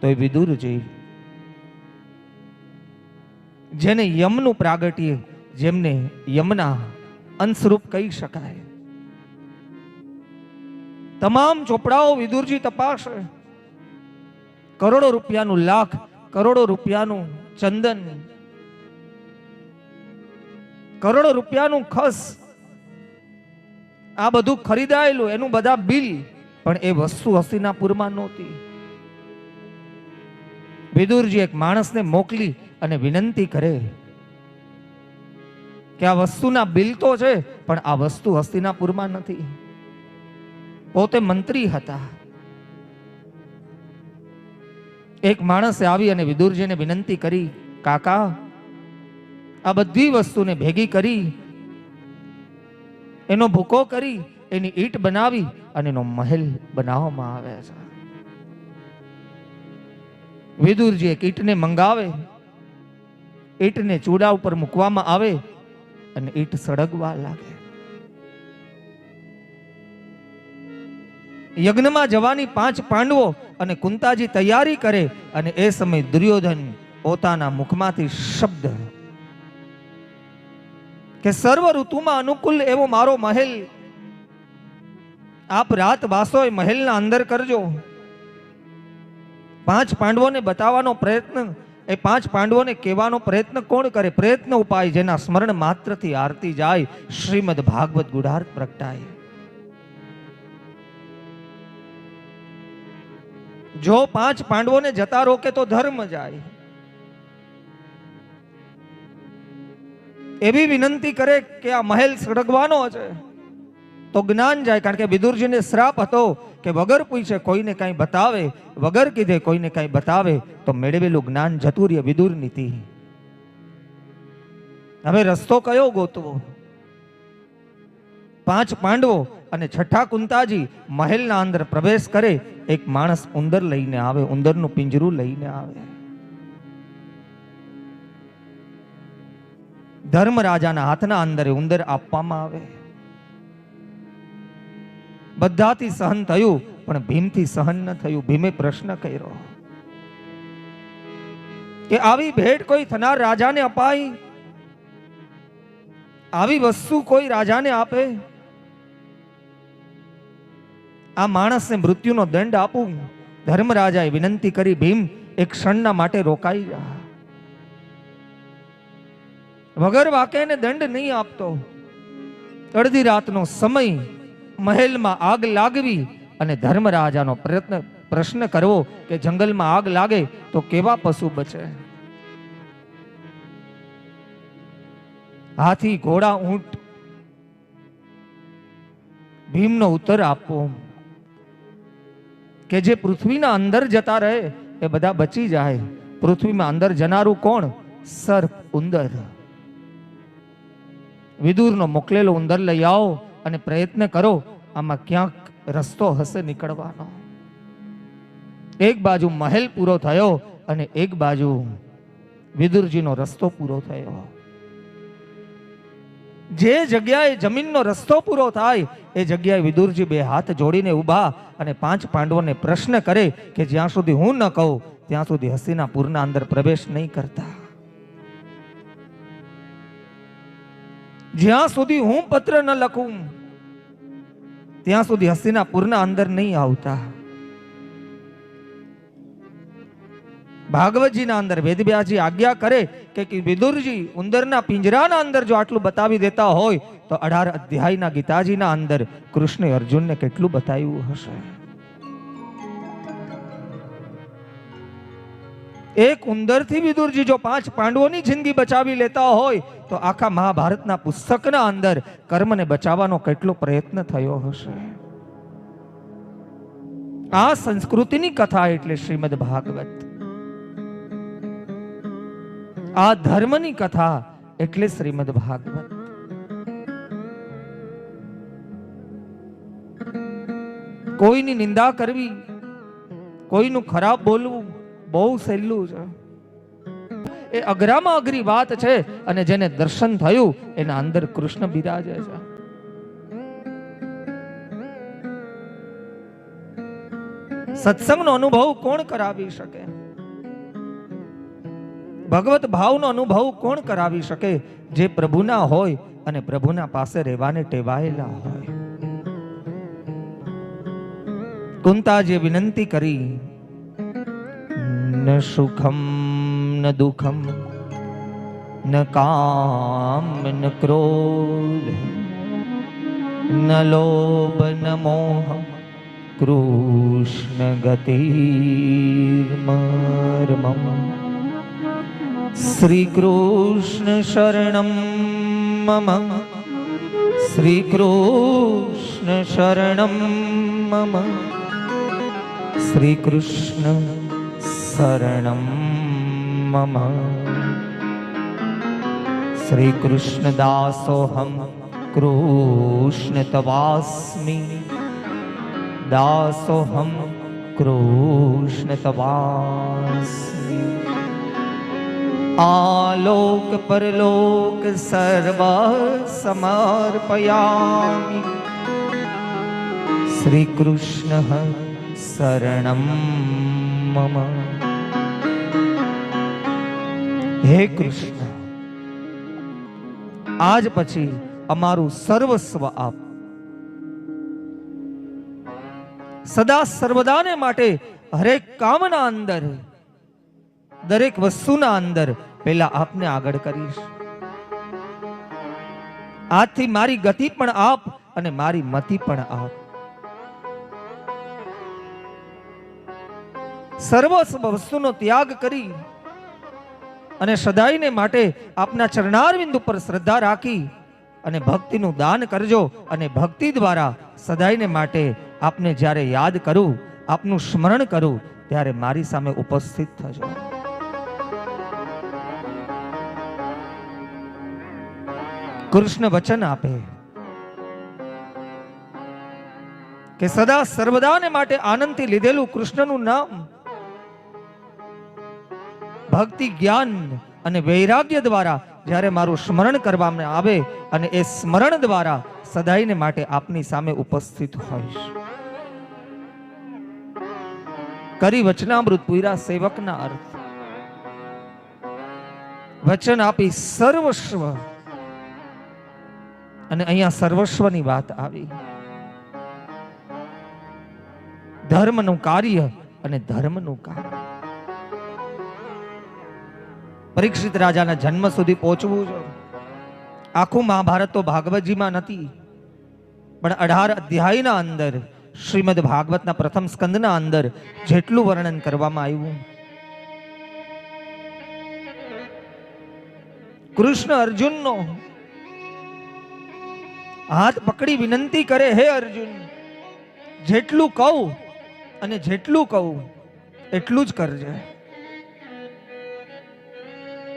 તો એ વિદુરજી જેને યમનું પ્રાગટ્ય જેમને યમના અંશરૂપ કહી શકાય. તમામ ચોપડાઓ વિદુરજી તપાસે. કરોડો રૂપિયાનું લાખ, કરોડો રૂપિયાનું ચંદન, કરોડો રૂપિયાનું ખસ, આ બધું ખરીદાયેલું, એનું બધા બિલ, પણ એ વસ્તુ હસ્તિનાપુરમાં નહોતી. વિદુરજી એક માણસને મોકલી અને વિનંતી કરે કે આ વસ્તુના બિલ તો છે, પણ આ વસ્તુ હસ્તિનાપુરમાં નથી. પોતે મંત્રી હતા. એક માણસે આવી અને વિદુરજીને વિનંતી કરી, કાકા, આ બધી વસ્તુને ભેગી કરી, એનો ભૂકો કરી, એની ઈટ બનાવી અને એનો મહેલ બનાવવામાં આવે છે. વિદુરજી એક ઈટને મંગાવે, ઈટને ચૂડા ઉપર મૂકવામાં આવે અને ઈટ સળગવા લાગે. યજ્ઞમાં જવાની પાંચ પાંડવો અને કુંતાજી તૈયારી કરે અને એ સમય દુર્યોધન પોતાના મુખમાંથી શબ્દ કે સર્વ ઋતુમાં અનુકૂળ એવો મારો મહેલ. આપ રાત એ મહેલના અંદર કરજો. પાંચ પાંડવોને બતાવવાનો પ્રયત્ન, એ પાંચ પાંડવોને કહેવાનો પ્રયત્ન કોણ કરે? પ્રયત્ન ઉપાય જેના સ્મરણ માત્રથી આરતી જાય, શ્રીમદ ભાગવત ગુઢાર્થ પ્રગટાય. જો પાંચ પાંડવોને જતા રોકે તો ધર્મ જાય. એવી વિનંતી કરે કે આ મહેલ સળગવાનો છે, તો જ્ઞાન જાય, કારણ કે વિદુરજીને શ્રાપ હતો કે વગર પૂછે કોઈને કાંઈ બતાવે, વગર કીધે કોઈને કાંઈ બતાવે, તો મેળવેલું જ્ઞાન જતું વિદુર નીતિ. હવે રસ્તો કયો ગોતવો? પાંચ પાંડવો અને છઠ્ઠા કુંતાજી મહેલના અંદર પ્રવેશ કરે, એક માણસ ઉંદર લઈને આવે, ઉંદરનું પિંજરું લઈને આવે. ધર્મ રાજાના હાથના અંદર ઉંદર આપવામાં આવે. બધાથી સહન થયું, પણ ભીમથી સહન ન થયું. ભીમે પ્રશ્ન કર્યો કે આવી ભેટ કોઈ થનાર રાજાને અપાય આવી વસ્તુ કોઈ રાજાને આપે? આ માણસને મૃત્યુનો દંડ આપું? ધર્મરાજાએ વિનંતી કરી, ભીમ, એક ક્ષણના માટે રોકાઈ જા. વગર વાકે દંડ નહીં આપતો. અડધી રાતનો સમય મહેલમાં આગ લાગવી અને ધર્મરાજાનો પ્રયત્ન, પ્રશ્ન કરવો કે જંગલમાં આગ લાગે તો કેવા પશુ બચે? હાથી ઘોડા ઊંટ, ભીમનો ઉત્તર આપવો. કે જે પૃથ્વીના અંદર જતા રહે એ બધા બચી જાય. પૃથ્વીમાં અંદર જનારું કોણ? સર્પ ઉંદર. વિદુરનો મોકલેલો ઉંદર લઈ આવો. અને પ્રયત્ન કરો, આમાં ક્યાંક રસ્તો હશે નીકળવાનો. એક બાજુ મહેલ પૂરો થયો અને એક બાજુ વિદુરજીનો રસ્તો પૂરો થયો. જે જગ્યાએ જમીનનો રસ્તો પૂરો થાય, એ જગ્યાએ વિદુરજી બે હાથ જોડીને ઊભા અને પાંચ પાંડવોને પ્રશ્ન કરે કે જ્યાં સુધી હું ન કહું, ત્યાં સુધી હસ્તિનાપુરના અંદર પ્રવેશ નહીં કરતા. જ્યાં સુધી હું પત્ર ન લખું, ત્યાં સુધી હસ્તિનાપુરના અંદર નહીં આવતા. ભાગવતજીના અંદર વેદવ્યાસજી આજ્ઞા કરે કે વિદુરજી, ઉંદરના પિંજરાના અંદર જો આટલું બતાવી દેતા હોય, તો અઢાર અધ્યાયના ગીતાજીના અંદર કૃષ્ણે અર્જુનને કેટલું બતાવ્યું હશે? એક ઉંદરથી વિદુરજી જો પાંચ પાંડવોની જિંદગી બચાવી લેતા હોય, તો આખા મહાભારતના પુસ્તકના અંદર કર્મને બચાવવાનો કેટલો પ્રયત્ન થયો હશે? આ સંસ્કૃતિની કથા એટલે શ્રીમદ ભાગવત. આ ધર્મની કથા એટલે શ્રીમદ ભાગવત. કોઈની નિંદા કરવી, કોઈનું ખરાબ બોલવું બહુ સહેલું છે. એ અઘરામાં અઘરી વાત છે અને જેને દર્શન થયું, એના અંદર કૃષ્ણ બિરાજે છે. સત્સંગનો અનુભવ કોણ કરાવી શકે? ભગવત ભાવનો અનુભવ કોણ કરાવી શકે? જે પ્રભુના હોય અને પ્રભુના પાસે રહેવાને ટેવાયેલા હોય. કુંતાજીએ વિનંતી કરી ન સુખમ ન દુઃખમ ન કામ ન ક્રોધ ન લોભ ન મોહ કૃષ્ણ ગતિર્મર્મમ શ્રી કૃષ્ણ શરણમ મમ શ્રી કૃષ્ણ શરણમ મમ શ્રી કૃષ્ણ શરણમ મમ શ્રી કૃષ્ણ દાસોહમ કૃષ્ણ તવાસ્મી દાસોહમ કૃષ્ણ તવાસ્મી પરલોક સર્વ સમર્પયામિ શ્રી કૃષ્ણ શરણમ મમ હે કૃષ્ણ. આજ પછી અમારું સર્વસ્વ આપ. સદા સર્વદાને માટે હરેક કામના અંદર, દરેક વસ્તુના અંદર પહેલા આપને આગળ કરીશ. આજથી મારી ગતિ પણ આપ અને મારી મતિ પણ આપ. સર્વસ્વ વસ્તુનો ત્યાગ કરી અને સદાયને માટે આપના ચરણારવિંદ ઉપર શ્રદ્ધા રાખી અને ભક્તિનું દાન કરજો અને ભક્તિ દ્વારા સદાયને માટે આપને જ્યારે યાદ કરું, આપનું સ્મરણ કરું, ત્યારે મારી સામે ઉપસ્થિત થજો. કૃષ્ણ વચન આપે કે સદા સર્વદાને માટે આનંદથી લીધેલું કૃષ્ણનું નામ ભક્તિ, જ્ઞાન અને વૈરાગ્ય દ્વારા જ્યારે મારું સ્મરણ કરવામાં આવે અને એ સ્મરણ દ્વારા સદાયને માટે આપની સામે ઉપસ્થિત હોઈશ. કરી વચનામૃત પૂરા સેવકના અર્થ. વચન આપી સર્વસ્વ. અને અહીંયા સર્વસ્વની વાત આવી. ધર્મનું કાર્ય અને ધર્મનું કામ. પરીક્ષિત રાજાના જન્મ સુધી પહોંચવું છે આખું મહાભારત તો ભાગવતજીમાં નથી. પણ અઢાર અધ્યાયના અંદર, શ્રીમદ ભાગવતના પ્રથમ સ્કંદના અંદર જેટલું વર્ણન કરવામાં આવ્યું. કૃષ્ણ અર્જુનનો હાથ પકડી વિનંતી કરે, હે અર્જુન, જેટલું કહું અને જેટલું કહું, એટલું જ કરજે.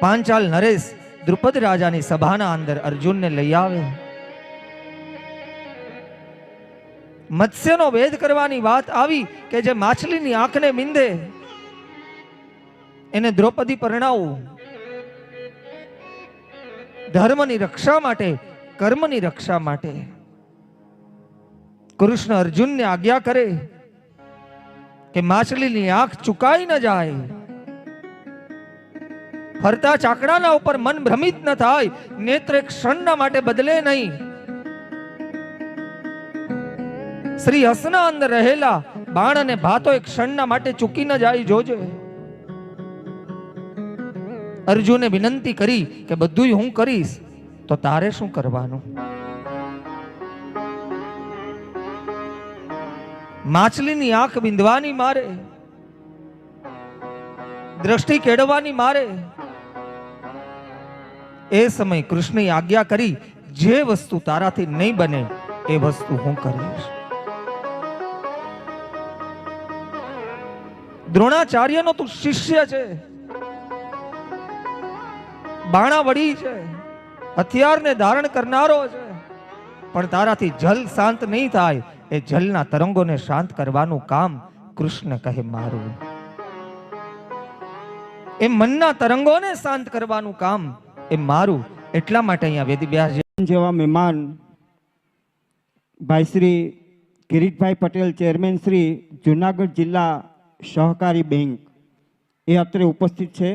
પાંચાલ નરેશ દ્રુપદ રાજાની સભાના અંદર અર્જુનને લઈ આવે. મત્સ્યનો વેદ કરવાની વાત આવી કે જે માછલીની આંખને મીંધે એને દ્રૌપદી પરણાવું. ધર્મની રક્ષા માટે, કર્મની રક્ષા માટે. કૃષ્ણ અર્જુનને આજ્ઞા કરે કે માછલીની આંખ ચુકાઈ ન જાય. ફરતા ચાકડાના ઉપર મન ભ્રમિત ન થાય, નેત્ર ક્ષણના માટે બદલે નહીં. શ્રી હસના અંદર રહેલા બાણ અને ભાતો એક ક્ષણના માટે ચૂકી ન જાય, જોજે. અર્જુને વિનંતી કરી કે બધું હું કરીશ, તો તારે શું કરવાનું? માછલીની આંખ બિંધવાની મારે, દ્રષ્ટિ કેળવવાની મારે એ સમય કૃષ્ણએ આજ્ઞા કરી, જે વસ્તુ તારાથી નહીં બને, એ વસ્તુ હું કરીશ. દ્રોણાચાર્યનો તું શિષ્ય છે. બાણાવડી છે. હથિયારને ધારણ કરનારો છે. પણ તારાથી જલ શાંત નહીં થાય, એ જલના તરંગોને શાંત કરવાનું કામ કૃષ્ણ કહે મારું. એ મનના તરંગોને શાંત કરવાનું કામ એ મારું. એટલા માટે અહીંયા વેદવ્યાસ જેવા મહેમાન ભાઈ શ્રી કિરીટભાઈ પટેલ, ચેરમેન શ્રી જુનાગઢ જિલ્લા સહકારી બેંક એ અત્રે ઉપસ્થિત છે.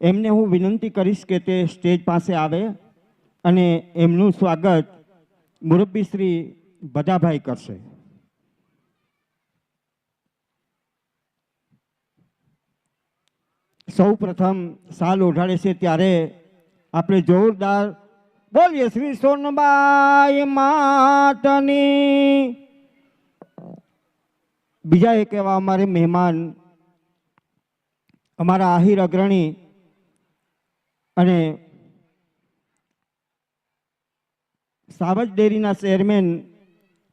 એમને હું વિનંતી કરીશ કે તે સ્ટેજ પાસે આવે અને એમનું સ્વાગત મુરબ્બી શ્રી બધાભાઈ કરશે. સૌ પ્રથમ સાલ ઓઢાડે છે ત્યારે આપણે જોરદાર બોલીએ શ્રી સોનબાઈ માતની. બીજા એક એવા અમારે મહેમાન, અમારા આહિર અગ્રણી અને સાવજ ડેરીના ચેરમેન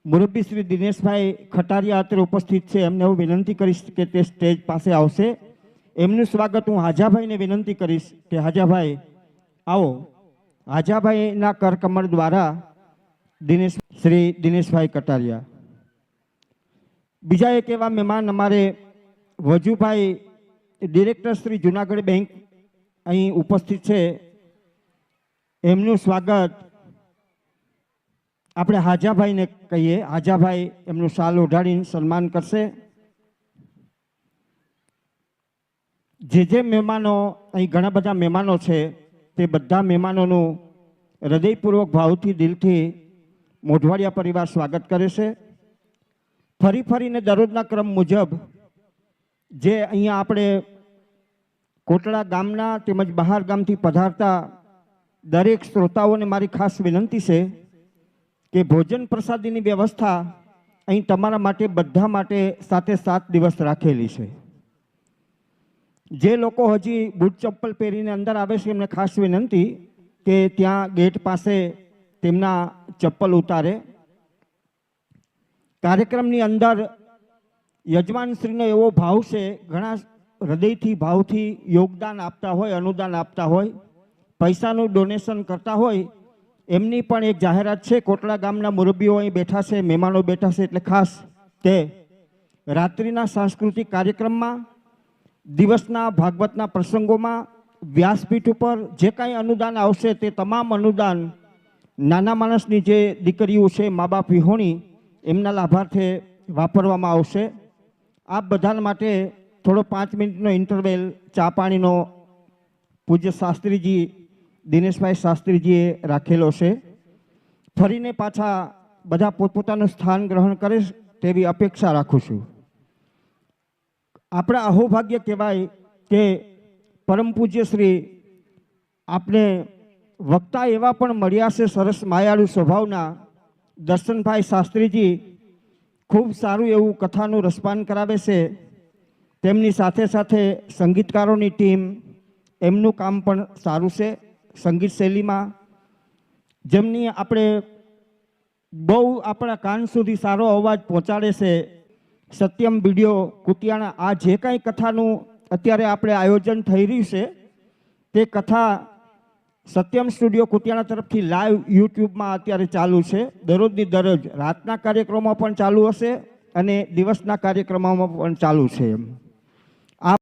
મુરબ્બી શ્રી દિનેશભાઈ ખટારિયા અત્રે ઉપસ્થિત છે. એમને હું વિનંતી કરીશ કે તે સ્ટેજ પાસે આવશે. એમનું સ્વાગત હું હાજાભાઈને વિનંતી કરીશ કે હાજાભાઈ આવો. હાજાભાઈના કરકમળ દ્વારા દિનેશ શ્રી દિનેશભાઈ કટારિયા. બીજા એક એવા મહેમાન અમારે વજુભાઈ, ડિરેક્ટર શ્રી જુનાગઢ બેંક અહીં ઉપસ્થિત છે. એમનું સ્વાગત આપણે હાજાભાઈને કહીએ. હાજાભાઈ એમનું શાલ ઓઢાડીને સન્માન કરશે. જે જે મહેમાનો, અહીં ઘણા બધા મહેમાનો છે તે બધા મહેમાનોનું હૃદયપૂર્વક ભાવથી દિલથી મોઢવાડિયા પરિવાર સ્વાગત કરે છે. ફરી ફરીને દરરોજના ક્રમ મુજબ જે અહીંયા આપણે કોટડા ગામના તેમજ બહાર ગામથી પધારતા દરેક શ્રોતાઓને મારી ખાસ વિનંતી છે કે ભોજન પ્રસાદીની વ્યવસ્થા અહીં તમારા માટે, બધા માટે સાથે સાત દિવસ રાખેલી છે. જે લોકો હજી બૂટ ચપ્પલ પહેરીને અંદર આવે છે, એમને ખાસ વિનંતી કે ત્યાં ગેટ પાસે તેમના ચપ્પલ ઉતારે. કાર્યક્રમની અંદર યજમાનશ્રીનો એવો ભાવ છે, ઘણા હૃદયથી, ભાવથી યોગદાન આપતા હોય, અનુદાન આપતા હોય, પૈસાનું ડોનેશન કરતા હોય, એમની પણ એક જાહેરાત છે કોટલા ગામના મુરબ્બીઓ અહીં બેઠા છે, મહેમાનો બેઠા છે, એટલે ખાસ તે રાત્રિના સાંસ્કૃતિક કાર્યક્રમમાં દિવસના, ભાગવતના પ્રસંગોમાં વ્યાસપીઠ ઉપર જે કાંઈ અનુદાન આવશે તે તમામ અનુદાન નાના માણસની જે દીકરીઓ છે મા બાપ વિહોણી, એમના લાભાર્થે વાપરવામાં આવશે. આપ બધા માટે થોડો પાંચ મિનિટનો ઇન્ટરવેલ ચા પાણીનો પૂજ્ય શાસ્ત્રીજી, દિનેશભાઈ શાસ્ત્રીજીએ રાખેલો છે. ફરીને પાછા બધા પોતપોતાનું સ્થાન ગ્રહણ કરે તેવી અપેક્ષા રાખું છું. આપણા અહોભાગ્ય કહેવાય કે પરમ પૂજ્ય શ્રી આપણે વક્તા એવા પણ મળ્યા છે સરસ માયાળુ સ્વભાવના. દર્શનભાઈ શાસ્ત્રીજી ખૂબ સારું એવું કથાનું રસપાન કરાવે છે. તેમની સાથે સાથે સંગીતકારોની ટીમ એમનું કામ પણ સારું છે સંગીત શૈલીમાં. જેમની આપણે બહુ આપણા કાન સુધી સારો અવાજ પહોંચાડે છે સત્યમ વીડિયો કુતિયાણા. આ જે કાંઈ કથાનું અત્યારે આપણે આયોજન થઈ રહ્યું છે, તે કથા સત્યમ સ્ટુડિયો કુતિયાણા તરફથી લાઈવ યુટ્યુબમાં અત્યારે ચાલુ છે. દરરોજની દરરોજ રાતના કાર્યક્રમો પણ ચાલુ હશે અને દિવસના કાર્યક્રમોમાં પણ ચાલુ છે એમ.